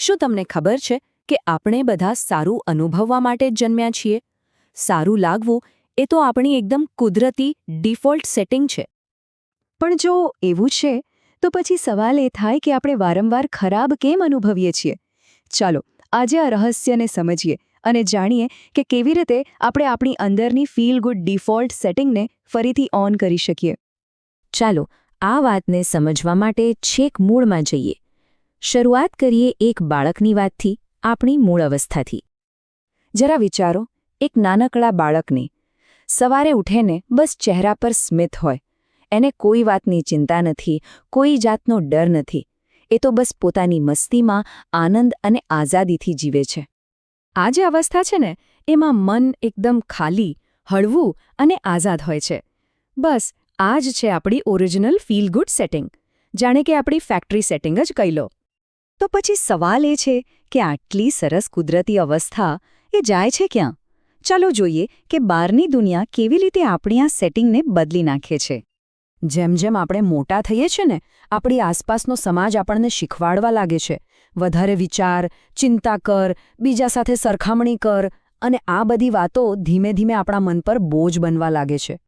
શું તમને ખબર છે કે આપણે બધા સારું અનુભવવા માટે જ જન્મ્યા છીએ? સારું લાગવું એ તો આપણી એકદમ કુદરતી ડિફોલ્ટ સેટિંગ છે. પણ જો એવું છે, તો પછી સવાલ એ થાય કે આપણે વારંવાર ખરાબ કેમ અનુભવીએ છીએ? ચાલો, આજે આ રહસ્યને સમજીએ અને જાણીએ કે કેવી રીતે આપણે આપણી અંદરની ફીલ ગુડ ડિફોલ્ટ સેટિંગને ફરીથી ઓન કરી શકીએ. ચાલો, આ વાતને સમજવા માટે છેક મૂળમાં જઈએ. શરૂઆત કરીએ એક બાળકની વાતથી, આપણી મૂળ અવસ્થાથી. જરા વિચારો, એક નાનકડા બાળકને. સવારે ઉઠેને બસ ચહેરા પર સ્મિત હોય. એને કોઈ વાતની ચિંતા નથી, કોઈ જાતનો ડર નથી. એ તો બસ પોતાની મસ્તીમાં આનંદ અને આઝાદીથી જીવે છે. આ જે અવસ્થા છે ને, એમાં મન એકદમ ખાલી, હળવું અને આઝાદ હોય છે. બસ, આ જ છે આપણી ઓરિજિનલ ફીલ ગુડ સેટિંગ. જાણે કે આપણી ફેક્ટરી સેટિંગ જ કહી લો. તો પછી સવાલ એ છે કે આટલી સરસ કુદરતી અવસ્થા એ જાય છે ક્યાં? ચાલો જોઈએ કે બહારની દુનિયા કેવી રીતે આપણી આ સેટિંગને બદલી નાખે છે. જેમ જેમ આપણે મોટા થઈએ છીએ ને, આપણી આસપાસનો સમાજ આપણને શીખવાડવા લાગે છે. વધારે વિચાર, ચિંતા કર, બીજા સાથે સરખામણી કર અને આ બધી વાતો ધીમે ધીમે આપણા મન પર બોજ બનવા લાગે છે.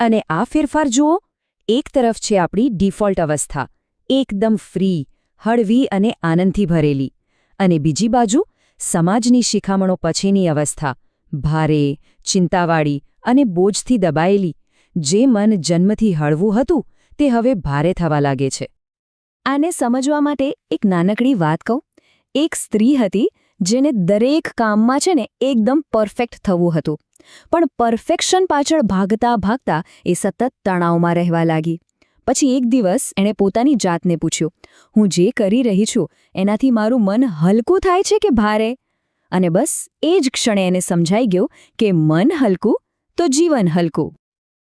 અને આ ફેરફાર જુઓ, એક તરફ છે આપણી ડિફોલ્ટ અવસ્થા, એકદમ ફ્રી હળવી અને આનંદથી ભરેલી. અને બીજી બાજુ, સમાજની શિખામણો પછીની અવસ્થા, ભારે, ચિંતાવાળી અને બોજથી દબાયેલી, જે મન જન્મથી હળવું હતું, તે હવે ભારે થવા લાગે છે. આને સમજવા માટે એક નાનકડી વાત કહું. એક સ્ત્રી હતી, જેને દરેક કામમાં છે ને, એકદમ પરફેક્ટ થવું હતું. પણ પરફેક્શન પાછળ ભાગતા ભાગતા એ સતત તણાવમાં રહેવા લાગી. પછી એક દિવસ એણે પોતાની જાતને પૂછ્યું, હું જે કરી રહી છું, એનાથી મારું મન હલકું થાય છે કે ભારે? અને બસ એ જ ક્ષણે એને સમજાઈ ગયું કે મન હલકું તો જીવન હલકું.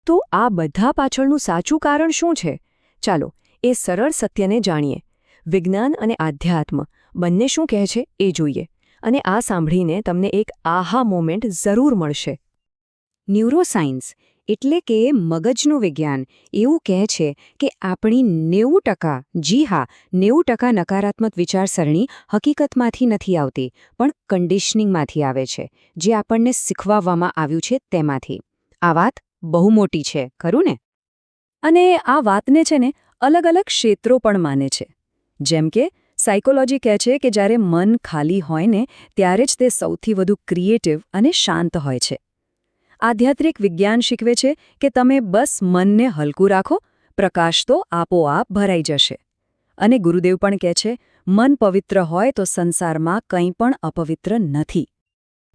તો આ બધા પાછળનું સાચું કારણ શું છે? ચાલો એ સરળ સત્યને જાણીએ. વિજ્ઞાન અને આધ્યાત્મ બંને શું કહે છે એ જોઈએ અને આ સાંભળીને તમને એક આહા મોમેન્ટ જરૂર મળશે. ન્યુરોસાયન્સ એટલે કે મગજનું વિજ્ઞાન. એવું કહે છે કે આપણી નેવું ટકા, જી હા, નેવું ટકા નકારાત્મક વિચારસરણી હકીકતમાંથી નથી આવતી, પણ કન્ડિશનિંગમાંથી આવે છે, જે આપણને શીખવાવવામાં આવ્યું છે તેમાંથી. આ વાત બહુ મોટી છે, ખરું ને? અને આ વાતને છે ને અલગ અલગ ક્ષેત્રો પણ માને છે. જેમ કે, સાયકોલોજી કહે છે કે જ્યારે મન ખાલી હોય ને, ત્યારે જ તે સૌથી વધુ ક્રિએટિવ અને શાંત હોય છે. આધ્યાત્મિક વિજ્ઞાન શીખવે છે કે તમે બસ મનને હલકું રાખો, પ્રકાશ તો આપોઆપ ભરાઈ જશે. અને ગુરુદેવ પણ કહે છે, મન પવિત્ર હોય તો સંસારમાં કંઈ પણ અપવિત્ર નથી.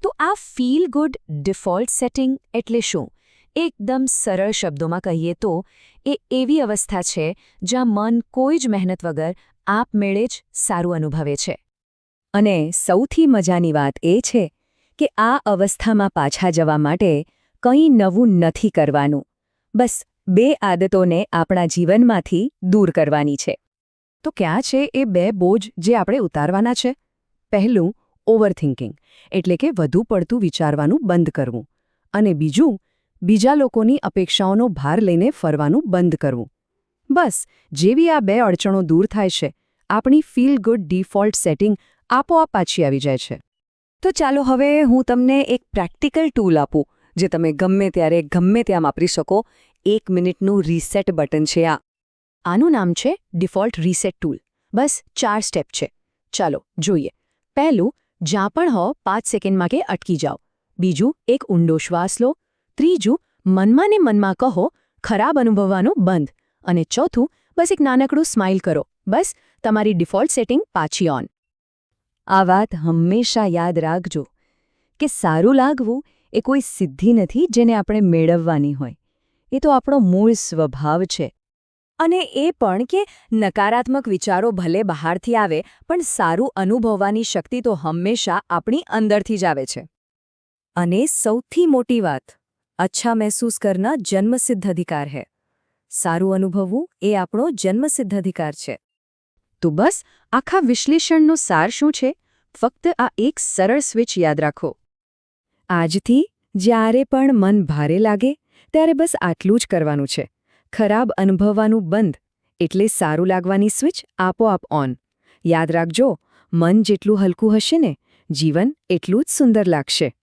તો આ ફીલ ગુડ ડિફોલ્ટ સેટિંગ એટલે શું? એકદમ સરળ શબ્દોમાં કહીએ તો, એ એવી અવસ્થા છે જ્યાં મન કોઈ જ મહેનત વગર આપમેળે જ સારું અનુભવે છે. અને સૌથી મજાની વાત એ છે કે આ અવસ્થામાં પાછા જવા માટે કંઈ નવું નથી કરવાનું. બસ, બે આદતોને આપણા જીવનમાંથી દૂર કરવાની છે. તો ક્યાં છે એ બે બોજ જે આપણે ઉતારવાના છે? પહેલું, ઓવરથિંકિંગ, એટલે કે વધુ પડતું વિચારવાનું બંધ કરવું. અને બીજું, બીજા લોકોની અપેક્ષાઓનો ભાર લઈને ફરવાનું બંધ કરવું. બસ, જેવી આ બે અડચણો દૂર થાય છે, આપણી ફીલ ગુડ ડિફોલ્ટ સેટિંગ આપોઆપ પાછી આવી જાય છે. તો ચાલો હવે હું તમને એક પ્રેક્ટિકલ ટૂલ આપું, જે તમે ગમે ત્યારે, ગમે ત્યાં વાપરી શકો. એક મિનિટનું રીસેટ બટન છે આ. આનું નામ છે ડિફોલ્ટ રીસેટ ટૂલ. બસ, ચાર સ્ટેપ છે. ચાલો, જોઈએ. પહેલું, જ્યાં પણ હો, પાંચ સેકન્ડમાં કે અટકી જાઓ. બીજું, એક ઊંડો શ્વાસ લો. ત્રીજું, મનમાં ને મનમાં કહો, ખરાબ અનુભવવાનું બંધ. અને ચોથું, બસ એક નાનકડું સ્માઇલ કરો. બસ, તમારી ડિફોલ્ટ સેટિંગ પાછી ઓન. આ વાત હંમેશા યાદ રાખજો કે સારું લાગવું એ કોઈ સિદ્ધિ નથી જેને આપણે મેળવવાની હોય. એ તો આપણો મૂળ સ્વભાવ છે. અને એ પણ કે નકારાત્મક વિચારો ભલે બહારથી આવે, પણ સારું અનુભવવાની શક્તિ તો હંમેશા આપણી અંદરથી જ આવે છે. અને સૌથી મોટી વાત, અચ્છા મહેસૂસ કરના જન્મસિદ્ધ અધિકાર હે. સારું અનુભવવું એ આપણો જન્મસિદ્ધ અધિકાર છે. તો બસ, આખા વિશ્લેષણનો સાર શું છે? ફક્ત આ એક સરળ સ્વિચ યાદ રાખો. આજથી, જ્યારે પણ મન ભારે લાગે, ત્યારે બસ આટલું જ કરવાનું છે. ખરાબ અનુભવવાનું બંધ, એટલે સારું લાગવાની સ્વિચ આપોઆપ ઓન. યાદ રાખજો, મન જેટલું હલકું હશે ને, જીવન એટલું જ સુંદર લાગશે.